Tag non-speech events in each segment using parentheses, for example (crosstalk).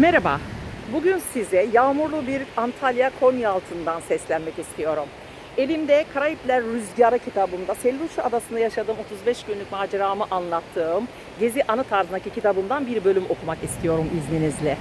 Merhaba. Bugün size yağmurlu bir Antalya Konyaaltı'ndan seslenmek istiyorum. Elimde Karayipler Rüzgarı kitabımda Selluşu Adası'nda yaşadığım 35 günlük maceramı anlattığım Gezi Anı tarzındaki kitabımdan bir bölüm okumak istiyorum izninizle.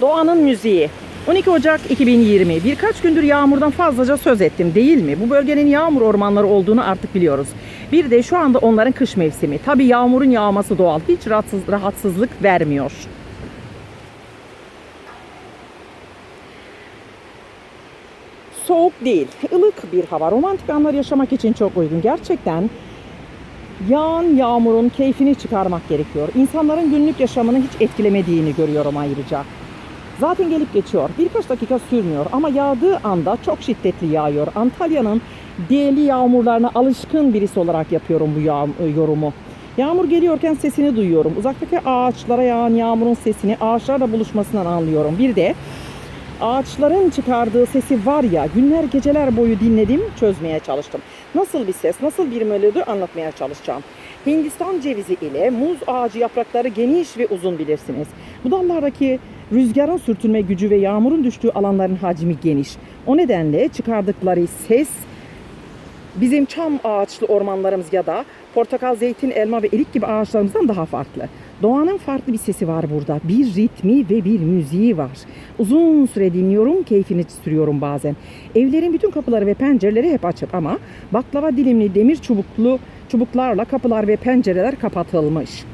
Doğanın müziği. 12 Ocak 2020. Birkaç gündür yağmurdan fazlaca söz ettim değil mi? Bu bölgenin yağmur ormanları olduğunu artık biliyoruz. Bir de şu anda onların kış mevsimi. Tabi yağmurun yağması doğal. Hiç rahatsız, rahatsızlık vermiyor. Soğuk değil, ılık bir hava. Romantik anlar yaşamak için çok uygun. Gerçekten yağan yağmurun keyfini çıkarmak gerekiyor. İnsanların günlük yaşamını hiç etkilemediğini görüyorum ayrıca. Zaten gelip geçiyor. Birkaç dakika sürmüyor ama yağdığı anda çok şiddetli yağıyor. Antalya'nın değerli yağmurlarına alışkın birisi olarak yapıyorum bu yağ, yorumu. Yağmur geliyorken sesini duyuyorum. Uzaktaki ağaçlara yağan yağmurun sesini ağaçlarla buluşmasından anlıyorum. Bir de ağaçların çıkardığı sesi var ya günler geceler boyu dinledim çözmeye çalıştım. Nasıl bir ses nasıl bir melodi anlatmaya çalışacağım. Hindistan cevizi ile muz ağacı yaprakları geniş ve uzun bilirsiniz. Bu dallardaki rüzgarın sürtünme gücü ve yağmurun düştüğü alanların hacmi geniş. O nedenle çıkardıkları ses bizim çam ağaçlı ormanlarımız ya da portakal, zeytin, elma ve erik gibi ağaçlarımızdan daha farklı. Doğanın farklı bir sesi var burada. Bir ritmi ve bir müziği var. Uzun süre dinliyorum, keyfini sürüyorum bazen. Evlerin bütün kapıları ve pencereleri hep açık ama baklava dilimli demir çubuklu çubuklarla kapılar ve pencereler kapatılmış.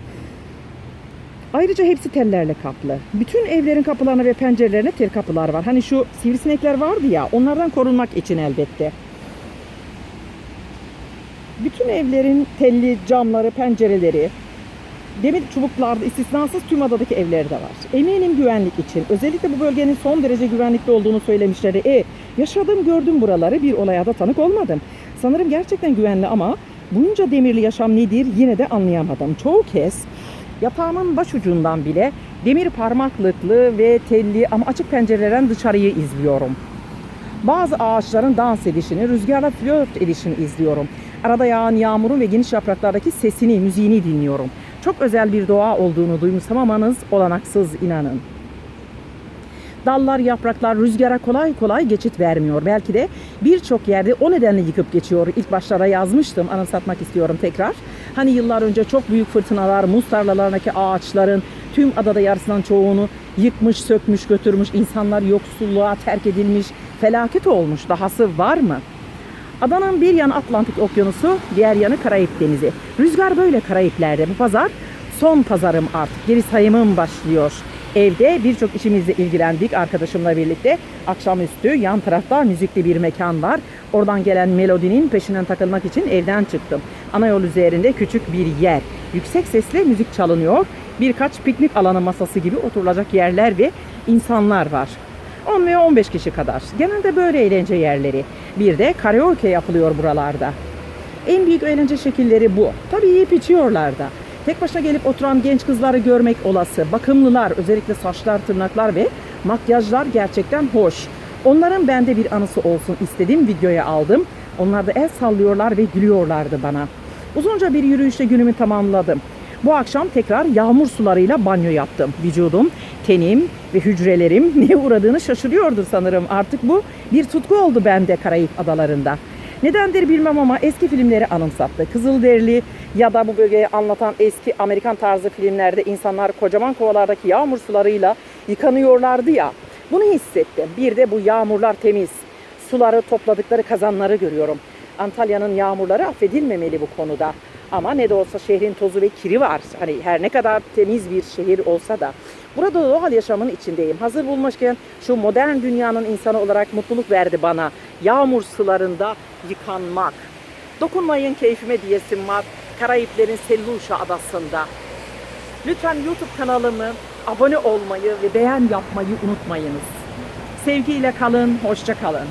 Ayrıca hepsi tellerle kaplı. Bütün evlerin kapılarına ve pencerelerine tel kapılar var. Hani şu sivrisinekler vardı ya onlardan korunmak için elbette. Bütün evlerin telli camları, pencereleri, demir çubuklarda istisnasız tüm adadaki evlerde var. Eminim güvenlik için. Özellikle bu bölgenin son derece güvenlikli olduğunu söylemişler. E, yaşadım gördüm buraları bir olaya da tanık olmadım. Sanırım gerçekten güvenli ama bunca demirli yaşam nedir yine de anlayamadım. Çoğu kez yatağımın başucundan bile demir parmaklıklı ve telli ama açık pencerelerden dışarıyı izliyorum. Bazı ağaçların dans edişini, rüzgarla flört edişini izliyorum. Arada yağan yağmurun ve geniş yapraklardaki sesini, müziğini dinliyorum. Çok özel bir doğa olduğunu duymuşsamamanız olanaksız inanın. Dallar, yapraklar rüzgara kolay kolay geçit vermiyor. Belki de birçok yerde o nedenle yıkıp geçiyor. İlk başlara yazmıştım, anımsatmak istiyorum tekrar. Hani yıllar önce çok büyük fırtınalar, muz tarlalarındaki ağaçların tüm adada yarısından çoğunu yıkmış, sökmüş, götürmüş. insanlar yoksulluğa terk edilmiş, felaket olmuş. Dahası var mı? Adanın bir yanı Atlantik Okyanusu, diğer yanı Karayip Denizi. Rüzgar böyle Karayipler'de. Bu pazar son pazarım artık. Geri sayımım başlıyor. Evde birçok işimizle ilgilendik arkadaşımla birlikte. Akşamüstü yan tarafta müzikli bir mekan var. Oradan gelen melodinin peşinden takılmak için evden çıktım. Ana yol üzerinde küçük bir yer. Yüksek sesle müzik çalınıyor. Birkaç piknik alanı masası gibi oturulacak yerler ve insanlar var. 10 veya 15 kişi kadar. Genelde böyle eğlence yerleri. Bir de karaoke yapılıyor buralarda. En büyük eğlence şekilleri bu. Tabii yiyip içiyorlar da. Tek başına gelip oturan genç kızları görmek olası. Bakımlılar, özellikle saçlar, tırnaklar ve makyajlar gerçekten hoş. Onların bende bir anısı olsun istedim, videoya aldım. Onlar da el sallıyorlar ve gülüyorlardı bana. Uzunca bir yürüyüşle günümü tamamladım. Bu akşam tekrar yağmur sularıyla banyo yaptım. Vücudum, tenim ve hücrelerim (laughs) neye uğradığını şaşırıyordur sanırım. Artık bu bir tutku oldu bende Karayip adalarında. Nedendir bilmem ama eski filmleri anımsattı. Kızılderili ya da bu bölgeyi anlatan eski Amerikan tarzı filmlerde insanlar kocaman kovalardaki yağmur sularıyla yıkanıyorlardı ya. Bunu hissettim. Bir de bu yağmurlar temiz. Suları topladıkları kazanları görüyorum. Antalya'nın yağmurları affedilmemeli bu konuda. Ama ne de olsa şehrin tozu ve kiri var. Hani her ne kadar temiz bir şehir olsa da. Burada doğal yaşamın içindeyim. Hazır bulmuşken şu modern dünyanın insanı olarak mutluluk verdi bana. Yağmur sularında yıkanmak. Dokunmayın keyfime diyesim var. Karayiplerin Selluşa adasında. Lütfen YouTube kanalımı abone olmayı ve beğen yapmayı unutmayınız. Sevgiyle kalın, hoşça kalın.